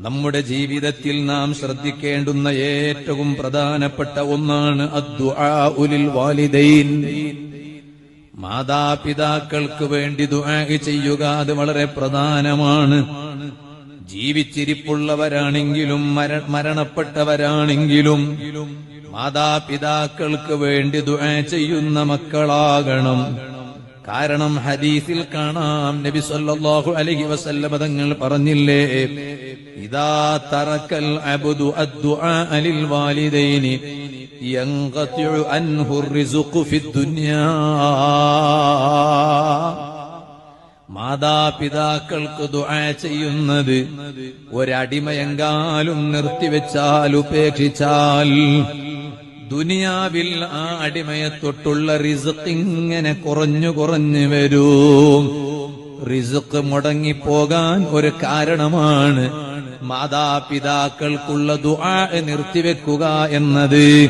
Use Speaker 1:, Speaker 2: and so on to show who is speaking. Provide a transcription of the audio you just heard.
Speaker 1: നമ്മുടെ ജീവിതത്തിൽ നാം ശ്രദ്ധിക്കേണ്ടുന്ന ഏറ്റവും പ്രധാനപ്പെട്ട ഒന്നാണ് ഉലിൽ വാലിദൈൻ. മാതാപിതാക്കൾക്ക് വേണ്ടി ദുആ ചെയ്യുക അത് വളരെ പ്രധാനമാണ്. ജീവിച്ചിരിപ്പുള്ളവരാണെങ്കിലും മര- മരണപ്പെട്ടവരാണെങ്കിലും മാതാപിതാക്കൾക്ക് വേണ്ടി ദുആ ചെയ്യുന്ന മക്കളാകണം. കാരണം ഹദീസിൽ കാണാം. നബി സല്ലല്ലാഹു അലൈഹി വസല്ലമ തങ്ങൾ പറഞ്ഞില്ലേ ഇദാ തറക്കൽ അബ്ദു അദ്ദുആ അലിൽ വാലിദൈനി യൻഖതിഉ അൻഹു റിസ്ഖു ഫിദ്ദുനിയാ മാതാപിതാക്കൾക്ക് ദുആ ചെയ്യുന്നത് ഒരടിമയെങ്കാലും നിർത്തിവെച്ചാൽ ഉപേക്ഷിച്ചാൽ ദുനിയാവിൽ ആ അടിമയെ തൊട്ടുള്ള റിസക്ക് ഇങ്ങനെ കുറഞ്ഞു കുറഞ്ഞു വരും. റിസക്ക് മുടങ്ങിപ്പോകാൻ ഒരു കാരണമാണ് മാതാപിതാക്കൾക്കുള്ള ദുആ നിർത്തിവെക്കുക എന്നത്.